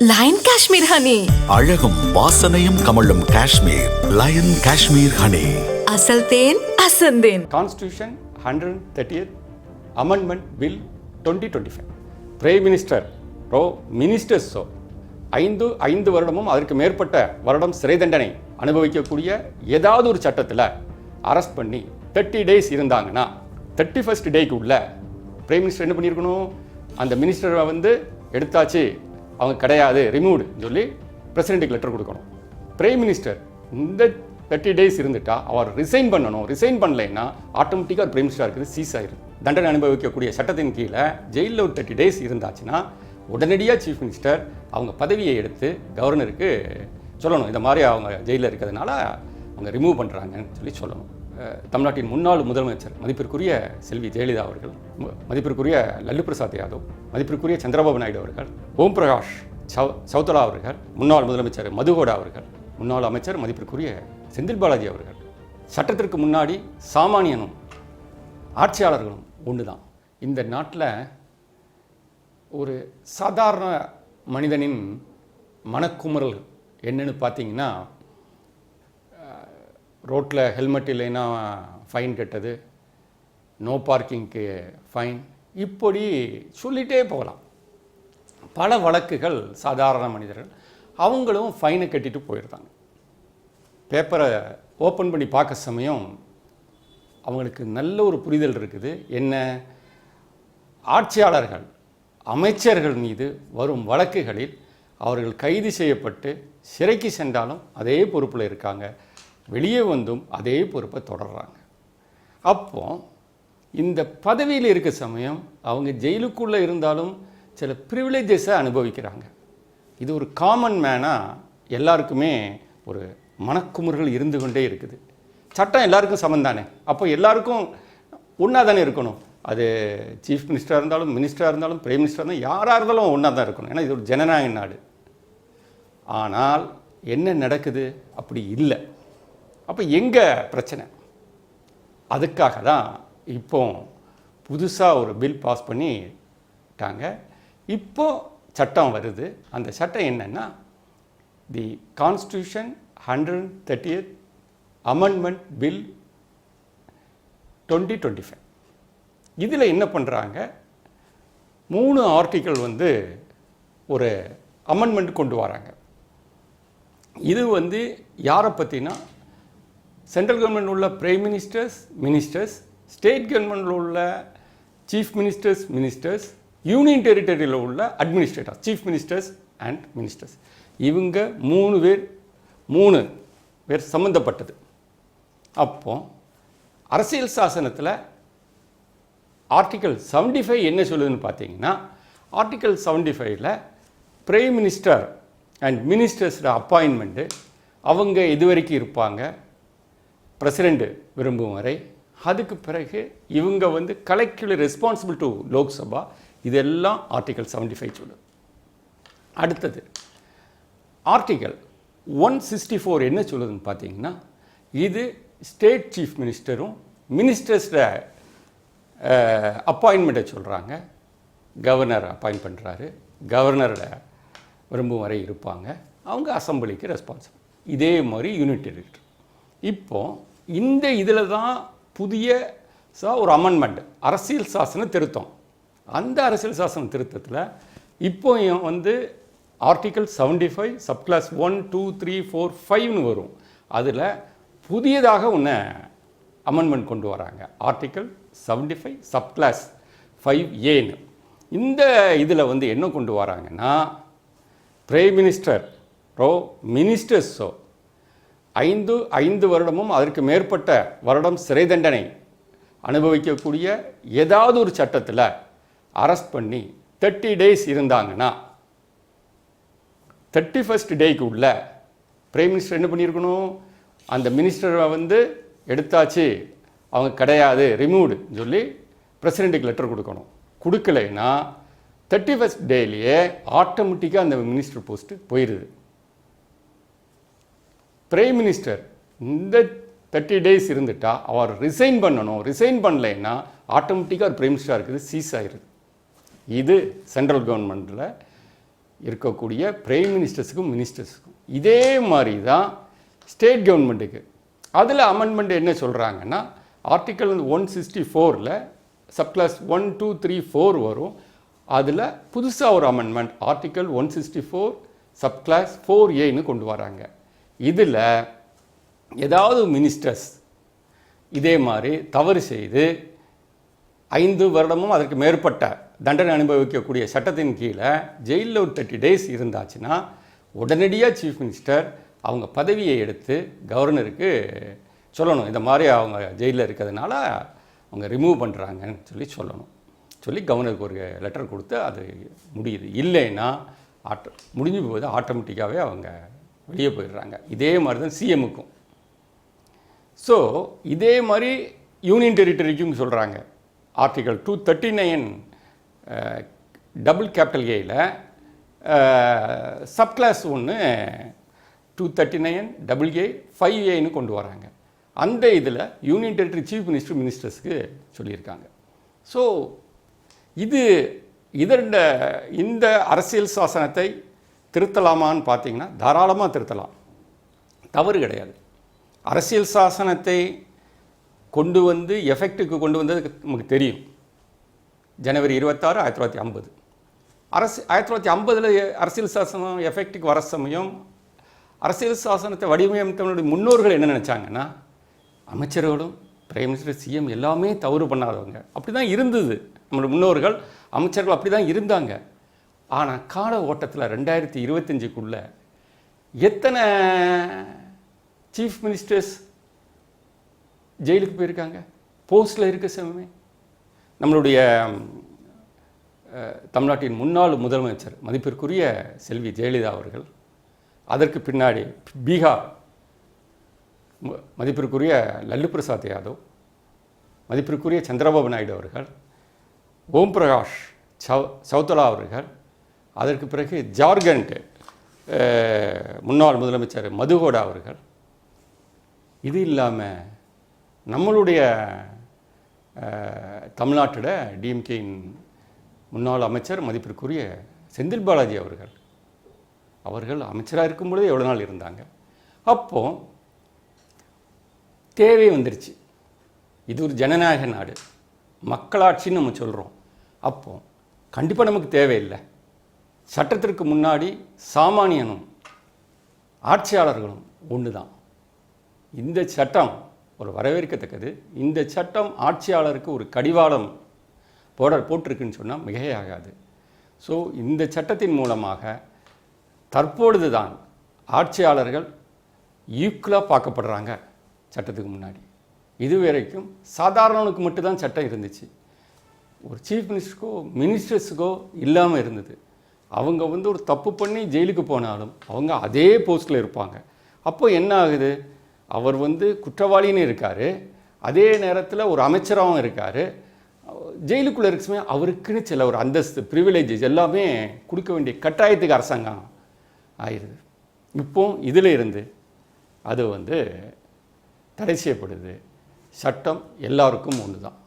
Line Kashmir honey அழகும் வாசனையும் கமழும் காஷ்மீர். லயன் காஷ்மீர் ஹனி அசல் தேன் அசந்தேன் constitution hundred thirtieth amendment bill twenty twenty five prime minister row மினிஸ்டர்ஸோ ஐந்து ஐந்து வருடமும் அதற்கு மேற்பட்ட வருடம் சிறை தண்டனை அனுபவிக்கக்கூடிய ஏதாவது ஒரு சட்டத்தில் அரெஸ்ட் பண்ணி தேர்ட்டி டேஸ் இருந்தாங்கன்னா தேர்ட்டி ஃபஸ்ட் டேக்கு உள்ள பிரைம் மினிஸ்டர் என்ன பண்ணியிருக்கணும்? அந்த மினிஸ்டரை வந்து எடுத்தாச்சு. அவங்க கிடையாது ரிமூவ்டு சொல்லி பிரசிடென்ட்டுக்கு லெட்டர் கொடுக்கணும். பிரைம் மினிஸ்டர் இந்த தேர்ட்டி டேஸ் இருந்துட்டா அவர் ரிசைன் பண்ணணும். ரிசைன் பண்ணலைன்னா ஆட்டோமேட்டிக்காக பிரைம் மினிஸ்டர் இருக்குது சீஸ் ஆயிரும். தண்டனை அனுபவிக்கக்கூடிய சட்டத்தின் கீழே ஜெயிலில் ஒரு தேர்ட்டி டேஸ் இருந்தாச்சுன்னா உடனடியாக சீஃப் மினிஸ்டர் அவங்க பதவியை எடுத்து கவர்னருக்கு சொல்லணும். இந்த மாதிரி அவங்க ஜெயிலில் இருக்கிறதுனால அவங்க ரிமூவ் பண்ணுறாங்கன்னு சொல்லி சொல்லணும். தமிழ்நாட்டின் முன்னாள் முதலமைச்சர் மதிப்பிற்குரிய செல்வி ஜெயலலிதா அவர்கள் மதிப்பிற்குரிய லல்லு பிரசாத் யாதவ் மதிப்பிற்குரிய சந்திரபாபு நாயுடு அவர்கள் ஓம் பிரகாஷ் சௌ சௌதலா அவர்கள் முன்னாள் முதலமைச்சர் மதுகோடா அவர்கள் முன்னாள் அமைச்சர் மதிப்பிற்குரிய செந்தில் பாலாஜி அவர்கள். சட்டத்திற்கு முன்னாடி சாமானியனும் ஆட்சியாளர்களும் ஒன்று தான் இந்த நாட்டில் ஒரு சாதாரண மனிதனின் மனக்குமுறல் என்னன்னு பார்த்தீங்கன்னா ரோட்டில் ஹெல்மெட் இல்லைன்னா ஃபைன் கட்டது நோ பார்க்கிங்க்கு ஃபைன். இப்படி சொல்லிகிட்டே போகலாம். பல வழக்குகள் சாதாரண மனிதர்கள் அவங்களும் ஃபைனை கட்டிட்டு போயிடுறாங்க பேப்பரை ஓப்பன் பண்ணி பார்க்க சமயம் அவங்களுக்கு நல்ல ஒரு புரிதல் இருக்குது. என்ன? ஆட்சியாளர்கள் அமைச்சர்கள் மீது வரும் வழக்குகளில் அவர்கள் கைது செய்யப்பட்டு சிறைக்கு சென்றாலும் அதே பொறுப்பில் இருக்காங்க. வெளியே வந்தும் அதே பொறுப்பை தொடர்றாங்க. அப்போ இந்த பதவியில் இருக்க சமயம் அவங்க ஜெயிலுக்குள்ளே இருந்தாலும் சில ப்ரிவிலேஜஸை அனுபவிக்கிறாங்க. இது ஒரு காமன் மேனாக எல்லாருக்குமே ஒரு மனக்குமுறுகள் இருந்து கொண்டே இருக்குது. சட்டம் எல்லாருக்கும் சமம் தானே அப்போ எல்லாருக்கும் ஒன்றா தானே இருக்கணும். அது சீஃப் மினிஸ்டராக இருந்தாலும் மினிஸ்டராக இருந்தாலும் பிரைம் மினிஸ்டராக இருந்தாலும் யாராக இருந்தாலும் ஒன்றா தான் இருக்கணும். ஏன்னா இது ஒரு ஜனநாயக நாடு. ஆனால் என்ன நடக்குது? அப்படி இல்லை. அப்போ எங்கே பிரச்சனை? அதுக்காக தான் இப்போ புதுசாக ஒரு பில் பாஸ் பண்ணிட்டாங்க. இப்போ சட்டம் வருது. அந்த சட்டம் என்னென்னா the constitution hundred thirtieth amendment bill twenty twenty five. இதில் என்ன பண்ணுறாங்க மூணு ஆர்டிக்கல் வந்து ஒரு அமெண்ட்மெண்ட் கொண்டு வராங்க. இது வந்து யாரை பற்றினா சென்ட்ரல் கவர்மெண்ட் உள்ள பிரைம் மினிஸ்டர்ஸ் மினிஸ்டர்ஸ் ஸ்டேட் கவர்மெண்ட்டில் உள்ள chief ministers ministers union territory உள்ள administrator chief ministers and ministers இவங்க மூணு பேர் மூணு பேர் சம்மந்தப்பட்டது அப்போ அரசியல் சாசனத்தில் ஆர்டிக்கல் செவன்டி ஃபைவ் என்ன சொல்லுதுன்னு பார்த்தீங்கன்னா ஆர்டிக்கல் செவன்டி ஃபைவ்ல பிரைம் மினிஸ்டர் அண்ட் மினிஸ்டர்ஸோட அப்பாயின்மெண்ட்டு அவங்க இது வரைக்கும் இருப்பாங்க? பிரசிடெண்ட் விரும்பும் வரை அதுக்கு பிறகு இவங்க வந்து கலெக்டிவ்லி ரெஸ்பான்சிபிள் டு லோக்சபா இதெல்லாம் ஆர்டிகல் 75 ஃபைவ் சொல்லுது அடுத்தது ஆர்டிகல் ஒன் சிக்ஸ்டி ஃபோர் என்ன சொல்லுதுன்னு பார்த்தீங்கன்னா இது ஸ்டேட் சீஃப் மினிஸ்டரும் மினிஸ்டர்ஸில் அப்பாயின்மெண்ட்டை சொல்கிறாங்க கவர்னர் அப்பாயின்ட் பண்ணுறாரு கவர்னரோட விரும்பும் வரை இருப்பாங்க. அவங்க அசம்பிளிக்கு ரெஸ்பான்சிபிள் இதே மாதிரி யூனிட் டெரிட்டரி இப்போது இந்த இதில் தான் புதிய சா ஒரு அமெண்ட்மெண்ட் அரசியல் சாசன திருத்தம். அந்த அரசியல் சாசன திருத்தத்தில் இப்போ வந்து article seventy five subclause one two three four ஃபைவ்னு வரும். அதில் புதியதாக ஒன்று அமெண்ட்மெண்ட் கொண்டு வராங்க. Article seventy five subclause five ஏன்னு இந்த இதில் வந்து என்ன கொண்டு வராங்கன்னா பிரைம் மினிஸ்டர் ரோ மினிஸ்டர்ஸோ ஐந்து ஐந்து வருடமும் அதற்கு மேற்பட்ட வருடம் சிறை தண்டனை அனுபவிக்கக்கூடிய ஏதாவது ஒரு சட்டத்தில் அரெஸ்ட் பண்ணி தேர்ட்டி டேஸ் இருந்தாங்கன்னா தேர்ட்டி ஃபஸ்ட் டேக்கு உள்ள பிரைம் மினிஸ்டர் என்ன பண்ணியிருக்கணும் அந்த மினிஸ்டரை வந்து எடுத்தாச்சு. அவங்க கிடையாது ரிமூவ்டுன்னு சொல்லி பிரசிடெண்ட்டுக்கு லெட்டர் கொடுக்கணும். கொடுக்கலைன்னா தேர்ட்டி ஃபஸ்ட் டேலேயே ஆட்டோமேட்டிக்காக அந்த மினிஸ்டர் போஸ்ட்டு போயிடுது பிரைம் மினிஸ்டர் இந்த தேர்ட்டி டேஸ் இருந்துட்டா அவர் ரிசைன் பண்ணணும். ரிசைன் பண்ணலைன்னா ஆட்டோமேட்டிக்காக ஒரு பிரைம் மினிஸ்டராக இருக்குது சீஸ் ஆயிருது இது சென்ட்ரல் கவர்மெண்ட்டில் இருக்கக்கூடிய பிரைம் மினிஸ்டர்ஸுக்கும் மினிஸ்டர்ஸுக்கும் இதே மாதிரி தான் ஸ்டேட் கவர்மெண்ட்டுக்கு அதில் அமெண்ட்மெண்ட் என்ன சொல்கிறாங்கன்னா ஆர்டிக்கல் ஒன் சிக்ஸ்டி ஃபோரில் subclause one two three four வரும். அதில் புதுசாக ஒரு amendment article one sixty four subclause four ஏன்னு கொண்டு வராங்க. இதில் ஏதாவது மினிஸ்டர்ஸ் இதே மாதிரி தவறு செய்து ஐந்து வருடமும் அதற்கு மேற்பட்ட தண்டனை அனுபவிக்கக்கூடிய சட்டத்தின் கீழே ஜெயிலில் ஒரு தேர்ட்டி டேஸ் இருந்தாச்சுன்னா உடனடியாக சீஃப் மினிஸ்டர் அவங்க பதவியை எடுத்து கவர்னருக்கு சொல்லணும். இந்த மாதிரி அவங்க ஜெயிலில் இருக்கிறதுனால அவங்க ரிமூவ் பண்ணுறாங்கன்னு சொல்லி சொல்லணும். சொல்லி கவர்னருக்கு ஒரு லெட்டர் கொடுத்து அது முடியுது. இல்லைன்னா ஆட்டோ முடிஞ்சு போகுது. ஆட்டோமேட்டிக்காகவே அவங்க வெளியே போயிடுறாங்க. இதே மாதிரி தான் சிஎம்முக்கும் ஸோ இதே மாதிரி யூனியன் டெரிட்டரிக்கும் சொல்கிறாங்க article two thirty nine double capital ஏயில் subclause ஒன்று two thirty nine double A five ஏன்னு கொண்டு வராங்க. அந்த இதில் யூனியன் டெரிட்டரி சீஃப் மினிஸ்டர் மினிஸ்டர்ஸ்க்கு சொல்லியிருக்காங்க. ஸோ இது இதண்ட இந்த அரசியல் சாசனத்தை திருத்தலாமான்னு பார்த்தீங்கன்னா தாராளமாக திருத்தலாம். தவறு கிடையாது. அரசியல் சாசனத்தை கொண்டு வந்து எஃபெக்ட்டுக்கு கொண்டு வந்தது நமக்கு தெரியும். ஜனவரி இருபத்தாறு ஆயிரத்தி தொள்ளாயிரத்தி ஐம்பது. அரசு ஆயிரத்தி தொள்ளாயிரத்தி ஐம்பதில் அரசியல் சாசனம் எஃபெக்ட்டுக்கு வர சமயம் அரசியல் சாசனத்தை வடிவமைத்தவனுடைய முன்னோர்கள் என்ன நினச்சாங்கன்னா அமைச்சர்களும் பிரைம் மினிஸ்டர் சிஎம் எல்லாமே தவறு பண்ணாதவங்க. அப்படி தான் இருந்தது. நம்மளுடைய முன்னோர்கள் அமைச்சர்கள் அப்படி தான் இருந்தாங்க. ஆனால் கால ஓட்டத்தில் ரெண்டாயிரத்தி இருபத்தஞ்சுக்குள்ளே எத்தனை சீஃப் மினிஸ்டர்ஸ் ஜெயிலுக்கு போயிருக்காங்க? போஸ்டில் இருக்க சமயமே. நம்மளுடைய தமிழ்நாட்டின் முன்னாள் முதலமைச்சர் மதிப்பிற்குரிய செல்வி ஜெயலலிதா அவர்கள் அதற்கு பின்னாடி பீகார் ம- மதிப்பிற்குரிய லல்லு பிரசாத் யாதவ் மதிப்பிற்குரிய சந்திரபாபு நாயுடு அவர்கள் ஓம் பிரகாஷ் சௌ சௌதலா அவர்கள் அதற்கு பிறகு ஜார்க்கண்ட் முன்னாள் முதலமைச்சர் மதுகோடா அவர்கள் இது இல்லாமல் நம்மளுடைய தமிழ்நாட்டில் டிஎம்கேயின் முன்னாள் அமைச்சர் மதிப்பிற்குரிய செந்தில் பாலாஜி அவர்கள். அவர்கள் அமைச்சராக இருக்கும் பொழுது எவ்வளோ நாள் இருந்தாங்க. அப்போ தேவை வந்துருச்சு. இது ஒரு ஜனநாயக நாடு. மக்களாட்சின்னு நம்ம சொல்கிறோம் அப்போ கண்டிப்பாக நமக்கு தேவையில்லை. சட்டத்திற்கு முன்னாடி சாமானியனும் ஆட்சியாளர்களும் ஒன்று தான் இந்த சட்டம் ஒரு வரவேற்கத்தக்கது. இந்த சட்டம் ஆட்சியாளருக்கு ஒரு கடிவாளம் போட போட்டிருக்குன்னு சொன்னால் மிகையாகாது. ஸோ இந்த சட்டத்தின் மூலமாக தற்பொழுது தான் ஆட்சியாளர்கள் ஈக்குவலாக பார்க்கப்படுறாங்க சட்டத்துக்கு முன்னாடி. இது வரைக்கும் சாதாரணனுக்கு மட்டும்தான் சட்டம் இருந்துச்சு. ஒரு சீஃப் மினிஸ்டருக்கோ மினிஸ்டர்ஸுக்கோ இல்லாமல் இருந்தது. அவங்க வந்து ஒரு தப்பு பண்ணி ஜெயிலுக்கு போனாலும் அவங்க அதே போஸ்ட்டில் இருப்பாங்க. அப்போ என்ன ஆகுது? அவர் வந்து குற்றவாளின்னு இருக்கார். அதே நேரத்தில் ஒரு அமைச்சராகவும் இருக்கார். ஜெயிலுக்குள்ளே இருக்க சமயம் அவருக்குன்னு சில ஒரு அந்தஸ்து ப்ரிவிலேஜஸ் எல்லாமே கொடுக்க வேண்டிய கட்டாயத்துக்கு அரசாங்கம் ஆயிடுது. இப்போ இதில் இருந்து அது வந்து தடை செய்யப்படுது. சட்டம் எல்லாருக்கும் ஒன்று தான்